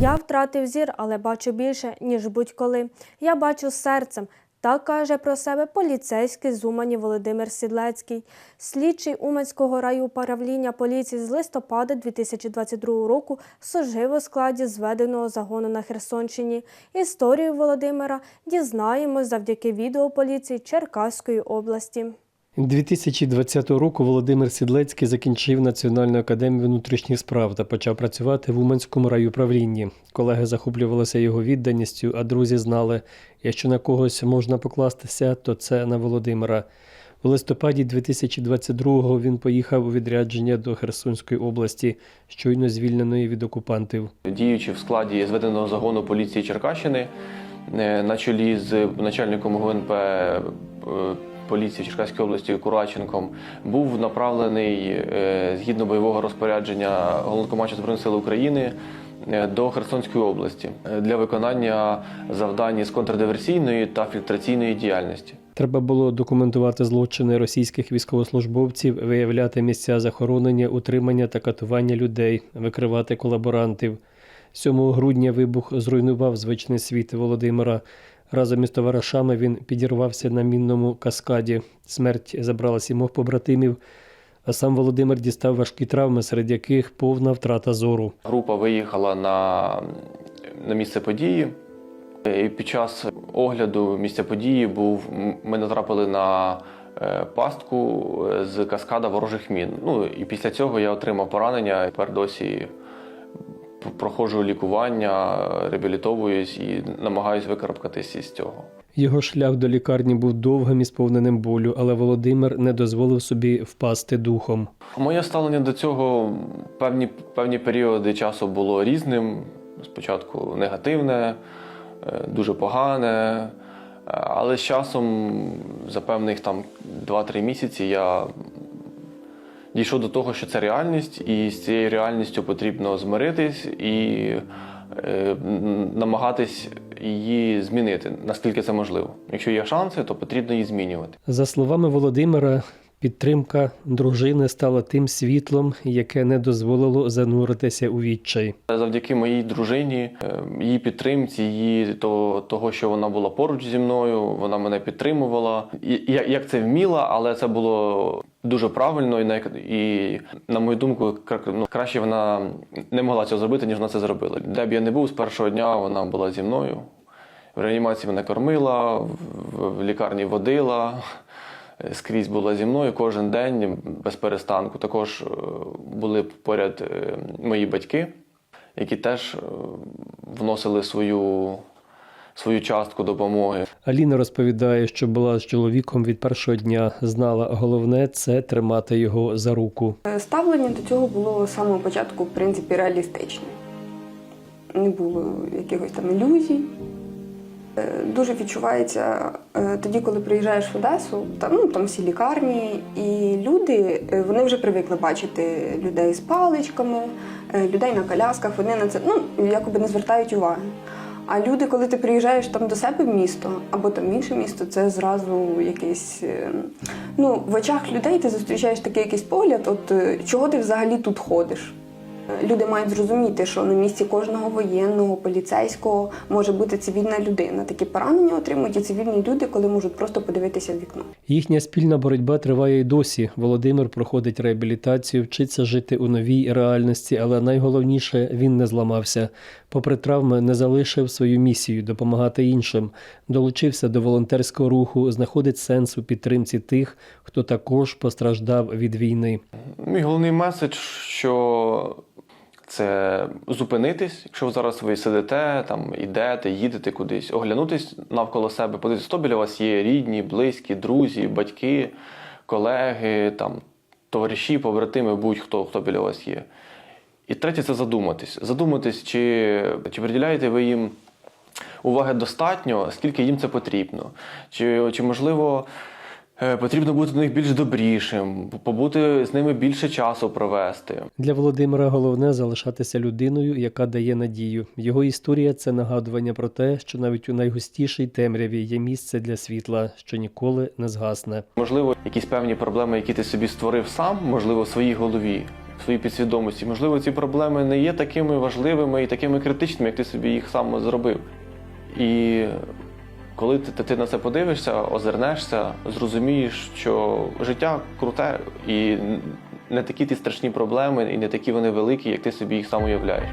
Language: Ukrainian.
Я втратив зір, але бачу більше, ніж будь-коли. Я бачу серцем. Так каже про себе поліцейський з Умані Володимир Сідлецький, слідчий Уманського райуправління поліції з листопада 2022 року служив у складі зведеного загону на Херсонщині. Історію Володимира дізнаємось завдяки відео поліції Черкаської області. 2020 року Володимир Сідлецький закінчив Національну академію внутрішніх справ та почав працювати в Уманському райуправлінні. Колеги захоплювалися його відданістю, а друзі знали, якщо на когось можна покластися, то це на Володимира. У листопаді 2022-го він поїхав у відрядження до Херсонської області, щойно звільненої від окупантів. діючи в складі зведеного загону поліції Черкащини е, на чолі з начальником ГУНП е, поліції Черкаської області Кураченком, був направлений е, згідно бойового розпорядження Головнокомандувача Збройних сил України е, до Херсонської області е, для виконання завдань з контрдиверсійної та фільтраційної діяльності. Треба було документувати злочини російських військовослужбовців, виявляти місця захоронення, утримання та катування людей, викривати колаборантів. 7 грудня вибух зруйнував звичний світ Володимира. Разом із товаришами він підірвався на мінному каскаді. Смерть забрала сімох побратимів, а сам Володимир дістав важкі травми, серед яких повна втрата зору. Група виїхала на, на місце події. І під час огляду місця події був ми натрапили на е, пастку з каскада ворожих мін. Ну і після цього я отримав поранення. Тепер досі проходжу лікування, реабілітовуюсь і намагаюся викарабкатись із цього. Його шлях до лікарні був довгим і сповненим болю, але Володимир не дозволив собі впасти духом. Моє ставлення до цього певні, певні періоди часу було різним. Спочатку негативне, е, дуже погане. Е, Але з часом, за певних там 2-3 місяці, я дійшов до того, що це реальність, і з цією реальністю потрібно змиритись і е, намагатись її змінити, наскільки це можливо. Якщо є шанси, то потрібно її змінювати. За словами Володимира, підтримка дружини стала тим світлом, яке не дозволило зануритися у відчай. Завдяки моїй дружині, е, її підтримці, її то, того, що вона була поруч зі мною, вона мене підтримувала. І, як, це вміла, але це було дуже правильно, і на, і, на мою думку, ну, краще вона не могла цього зробити, ніж вона це зробила. Де б я не був з першого дня, вона була зі мною. В реанімації мене кормила, в лікарні водила. Е, Скрізь була зі мною кожен день без перестанку. Також е, були поряд е, мої батьки, які теж вносили свою, свою частку допомоги. Аліна розповідає, що була з чоловіком від першого дня, знала, головне це тримати його за руку. Ставлення до цього було з самого початку, в принципі, реалістичне. Не було якихось там ілюзій. Е, Дуже відчувається е, тоді, коли приїжджаєш в Одесу, там, ну, там всі лікарні, і люди е, вони вже привикли бачити людей з паличками, людей на колясках, вони на це ну, якоби не звертають уваги. А люди, коли ти приїжджаєш там до себе в місто або там інше місто, це зразу якийсь. Ну, в очах людей ти зустрічаєш такий якийсь погляд, от чого ти взагалі тут ходиш. Люди мають зрозуміти, що на місці кожного воєнного, поліцейського може бути цивільна людина. Такі поранення отримують і цивільні люди, коли можуть просто подивитися в вікно. Їхня спільна боротьба триває й досі. Володимир проходить реабілітацію, вчиться жити у новій реальності, але найголовніше він не зламався. Попри травми, не залишив свою місію допомагати іншим, долучився до волонтерського руху, знаходить сенс у підтримці тих, хто також постраждав від війни. Мій головний меседж, що це зупинитись, якщо зараз ви сидите, там ідете, їдете кудись, оглянутись навколо себе, подивитися, хто біля вас є рідні, близькі, друзі, батьки, колеги, там, товариші, побратими, будь-хто, хто біля вас є. І третє це задуматись. Задуматись, чи, чи приділяєте ви їм уваги достатньо, скільки їм це потрібно. Чи, чи можливо. Е, Потрібно бути до них більш добрішим, побути з ними більше часу провести. Для Володимира головне залишатися людиною, яка дає надію. Його історія це нагадування про те, що навіть у найгустішій темряві є місце для світла, що ніколи не згасне. Можливо, якісь певні проблеми, які ти собі створив сам, можливо, в своїй голові, в своїй підсвідомості. Можливо, ці проблеми не є такими важливими і такими критичними, як ти собі їх сам зробив. І коли ти, ти на це подивишся, озирнешся, зрозумієш, що життя круте і не такі ті страшні проблеми, і не такі вони великі, як ти собі їх сам уявляєш.